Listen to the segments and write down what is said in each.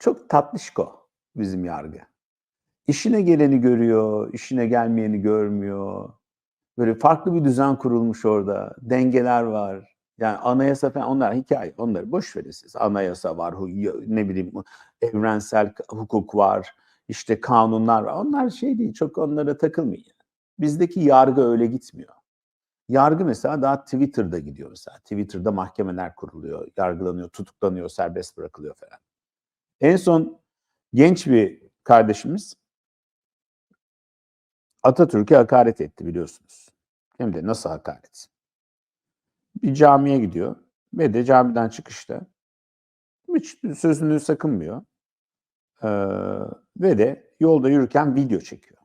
Çok tatlışko bizim yargı. İşine geleni görüyor, işine gelmeyeni görmüyor. Böyle farklı bir düzen kurulmuş orada. Dengeler var. Yani anayasa falan onlar hikaye. Onları boş verin siz. Anayasa var, ne bileyim evrensel hukuk var, işte kanunlar var. Onlar şey değil, çok onlara takılmayın. Bizdeki yargı öyle gitmiyor. Yargı mesela daha Twitter'da gidiyor mesela. Twitter'da mahkemeler kuruluyor, yargılanıyor, tutuklanıyor, serbest bırakılıyor falan. En son genç bir kardeşimiz Atatürk'e hakaret etti biliyorsunuz. Hem de nasıl hakaret? Bir camiye gidiyor ve de camiden çıkışta hiç sözünü sakınmıyor. Ee, ve de yolda yürürken video çekiyor.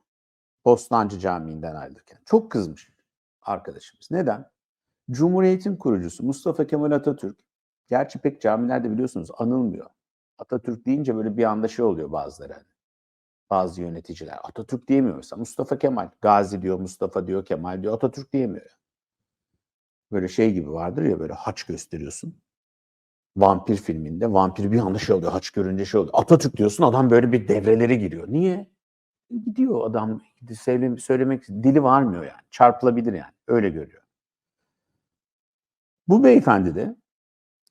Bostancı Camii'nden ayrılırken. Çok kızmış arkadaşımız. Neden? Cumhuriyet'in kurucusu Mustafa Kemal Atatürk, gerçi pek camilerde biliyorsunuz anılmıyor. Atatürk deyince böyle bir anda şey oluyor bazıları. Hani. Bazı yöneticiler. Atatürk diyemiyor mesela. Mustafa Kemal. Gazi diyor, Mustafa diyor, Kemal diyor. Atatürk diyemiyor. Böyle şey gibi vardır ya böyle haç gösteriyorsun. Vampir filminde vampir bir anda şey oluyor. Haç görünce şey oluyor. Atatürk diyorsun adam böyle bir devrelere giriyor. Niye? Gidiyor adam söylemek, söylemek dili varmıyor yani. Çarpılabilir yani. Öyle görüyor. Bu beyefendi de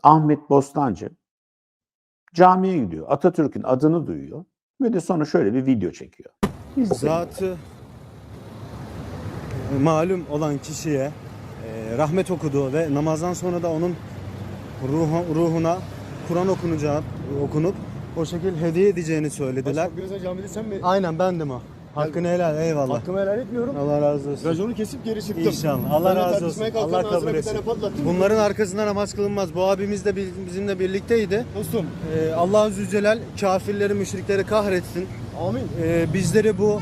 Ahmet Bostancı camiye gidiyor. Atatürk'ün adını duyuyor ve de sonra şöyle bir video çekiyor. İzleyin. Zatı e, malum olan kişiye e, rahmet okudu ve namazdan sonra da onun ruhu, ruhuna Kur'an okunacağı okunup o şekil hediye edeceğini söylediler. Başka biraz camide sen mi? Aynen bendim o. Hakkını helal eyvallah. Hakkımı helal etmiyorum. Allah razı olsun. Raconu kesip geri çıktım. İnşallah. Allah razı olsun. Allah kabul etsin. Bunların arkasında namaz kılınmaz. Bu abimiz de biz- bizimle birlikteydi. Dostum. Ee, Allah Zülcelal kafirleri, müşrikleri kahretsin. Amin. Ee, bizleri bu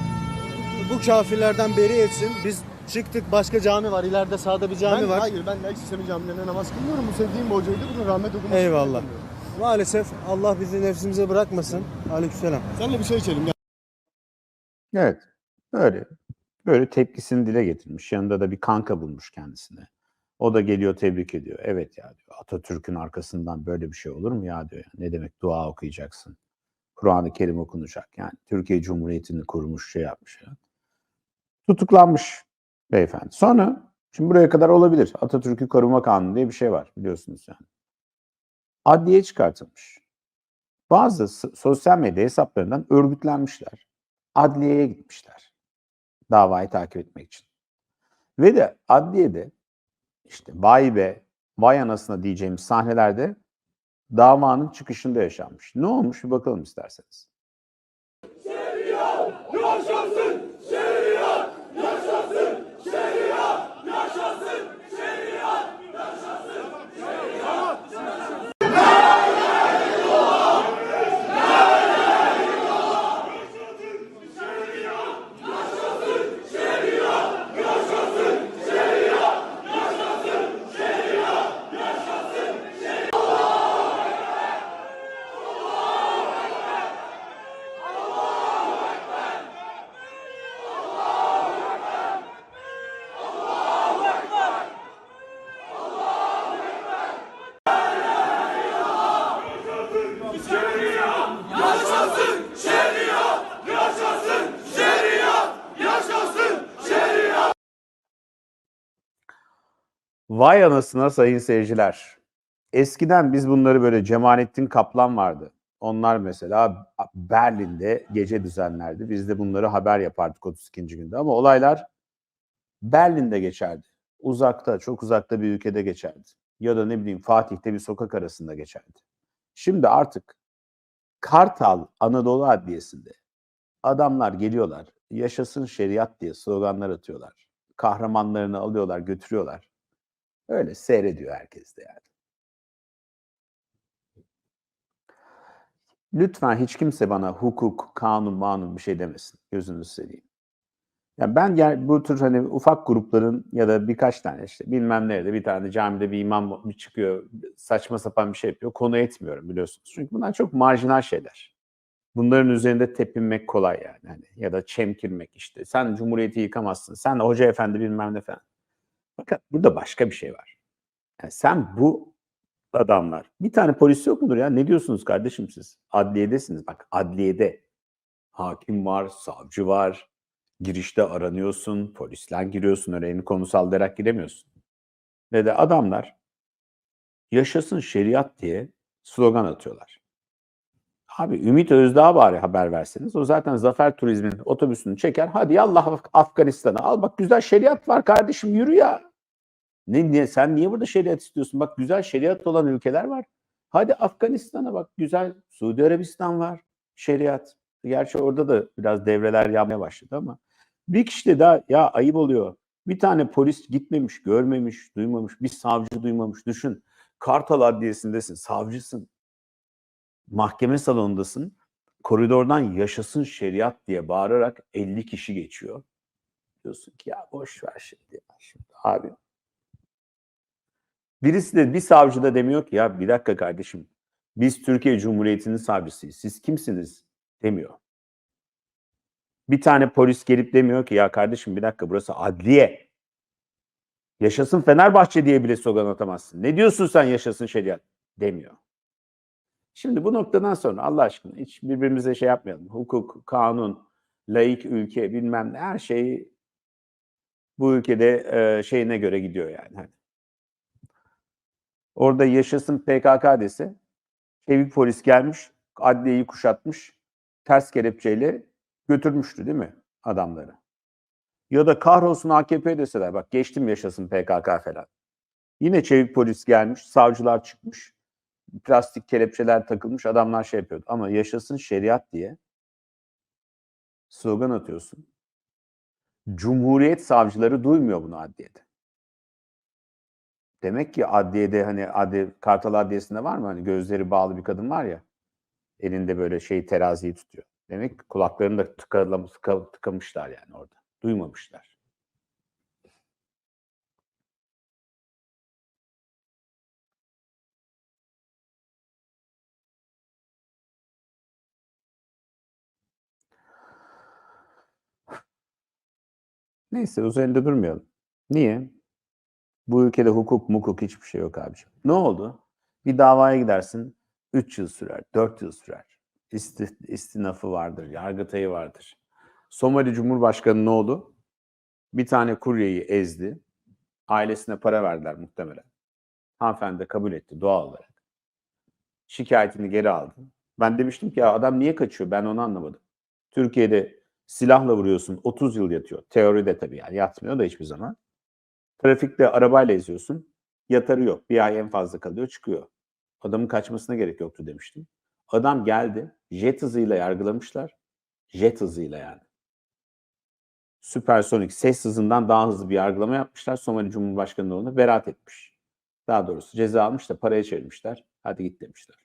bu kafirlerden beri etsin. Biz çıktık başka cami var. İleride sağda bir cami ben, var. Hayır ben laik sistemin camilerine namaz kılmıyorum. Bu sevdiğim bir hocaydı. Bunu rahmet okumak Eyvallah. Maalesef Allah bizi nefsimize bırakmasın. Aleykümselam. Senle bir şey içelim. Gel. Evet. Böyle. Böyle tepkisini dile getirmiş. Yanında da bir kanka bulmuş kendisine. O da geliyor tebrik ediyor. Evet ya diyor. Atatürk'ün arkasından böyle bir şey olur mu ya diyor. Ne demek dua okuyacaksın. Kur'an-ı Kerim okunacak. Yani Türkiye Cumhuriyeti'ni kurmuş şey yapmış. Ya. Tutuklanmış beyefendi. Sonra şimdi buraya kadar olabilir. Atatürk'ü Koruma Kanunu diye bir şey var biliyorsunuz yani. Adliye çıkartılmış. Bazı sosyal medya hesaplarından örgütlenmişler. Adliyeye gitmişler. Davayı takip etmek için. Ve de adliyede işte vay be, vay anasına diyeceğimiz sahnelerde davanın çıkışında yaşanmış. Ne olmuş bir bakalım isterseniz. Vay anasına sayın seyirciler. Eskiden biz bunları böyle Cemalettin Kaplan vardı. Onlar mesela Berlin'de gece düzenlerdi. Biz de bunları haber yapardık 32. günde ama olaylar Berlin'de geçerdi. Uzakta, çok uzakta bir ülkede geçerdi. Ya da ne bileyim Fatih'te bir sokak arasında geçerdi. Şimdi artık Kartal Anadolu Adliyesi'nde adamlar geliyorlar. Yaşasın şeriat diye sloganlar atıyorlar. Kahramanlarını alıyorlar, götürüyorlar. Öyle seyrediyor herkes de yani. Lütfen hiç kimse bana hukuk, kanun, manun bir şey demesin. Gözünüzü seveyim. Ya ben gel bu tür hani ufak grupların ya da birkaç tane işte bilmem nerede bir tane camide bir imam bir çıkıyor saçma sapan bir şey yapıyor. Konu etmiyorum biliyorsunuz. Çünkü bunlar çok marjinal şeyler. Bunların üzerinde tepinmek kolay yani. Hani ya da çemkirmek işte. Sen cumhuriyeti yıkamazsın. Sen hoca efendi bilmem ne falan. Fakat burada başka bir şey var. Yani sen bu adamlar. Bir tane polis yok mudur ya? Ne diyorsunuz kardeşim siz? Adliyedesiniz. Bak adliyede. Hakim var, savcı var. Girişte aranıyorsun, polisler giriyorsun. Öyle elini konu sallayarak giremiyorsun. Ve de adamlar yaşasın şeriat diye slogan atıyorlar. Abi Ümit Özdağ bari haber verseniz. O zaten Zafer Turizm'in otobüsünü çeker. Hadi Allah Af- Afganistan'a al. Bak güzel şeriat var kardeşim yürü ya. Ne, niye, sen niye burada şeriat istiyorsun? Bak güzel şeriat olan ülkeler var. Hadi Afganistan'a bak güzel. Suudi Arabistan var. Şeriat. Gerçi orada da biraz devreler yapmaya başladı ama bir kişi de daha ya ayıp oluyor. Bir tane polis gitmemiş, görmemiş, duymamış, bir savcı duymamış. Düşün. Kartal Adliyesi'ndesin, savcısın. Mahkeme salonundasın. Koridordan yaşasın şeriat diye bağırarak 50 kişi geçiyor. Diyorsun ki ya boş ver şimdi. Ya. Şimdi abi Birisi de bir savcı da demiyor ki ya bir dakika kardeşim biz Türkiye Cumhuriyeti'nin savcısıyız. Siz kimsiniz demiyor. Bir tane polis gelip demiyor ki ya kardeşim bir dakika burası adliye. Yaşasın Fenerbahçe diye bile slogan atamazsın. Ne diyorsun sen yaşasın şeriat demiyor. Şimdi bu noktadan sonra Allah aşkına hiç birbirimize şey yapmayalım. Hukuk, kanun, laik ülke bilmem ne her şey bu ülkede e, şeyine göre gidiyor yani. Hani Orada yaşasın PKK dese çevik polis gelmiş, adliyeyi kuşatmış, ters kelepçeyle götürmüştü değil mi adamları? Ya da kahrolsun AKP deseler bak geçtim yaşasın PKK falan. Yine çevik polis gelmiş, savcılar çıkmış, plastik kelepçeler takılmış, adamlar şey yapıyordu. Ama yaşasın şeriat diye slogan atıyorsun. Cumhuriyet savcıları duymuyor bunu adliyede. Demek ki adliyede hani adli, Kartal Adliyesi'nde var mı? Hani gözleri bağlı bir kadın var ya. Elinde böyle şey teraziyi tutuyor. Demek ki kulaklarını da tıkalam, tıka, tıkamışlar yani orada. Duymamışlar. Neyse üzerinde durmayalım. Niye? Bu ülkede hukuk mukuk hiçbir şey yok abiciğim. Ne oldu? Bir davaya gidersin 3 yıl sürer, 4 yıl sürer. İsti, istinafı vardır, yargıtayı vardır. Somali Cumhurbaşkanı ne oldu? Bir tane kuryeyi ezdi. Ailesine para verdiler muhtemelen. Hanımefendi de kabul etti doğal olarak. Şikayetini geri aldı. Ben demiştim ki ya adam niye kaçıyor ben onu anlamadım. Türkiye'de silahla vuruyorsun 30 yıl yatıyor. Teoride tabii yani yatmıyor da hiçbir zaman. Trafikte arabayla eziyorsun. Yatarı yok. Bir ay en fazla kalıyor çıkıyor. Adamın kaçmasına gerek yoktu demiştim. Adam geldi. Jet hızıyla yargılamışlar. Jet hızıyla yani. Süpersonik ses hızından daha hızlı bir yargılama yapmışlar. Somali Cumhurbaşkanı da onu beraat etmiş. Daha doğrusu ceza almış da paraya çevirmişler. Hadi git demişler.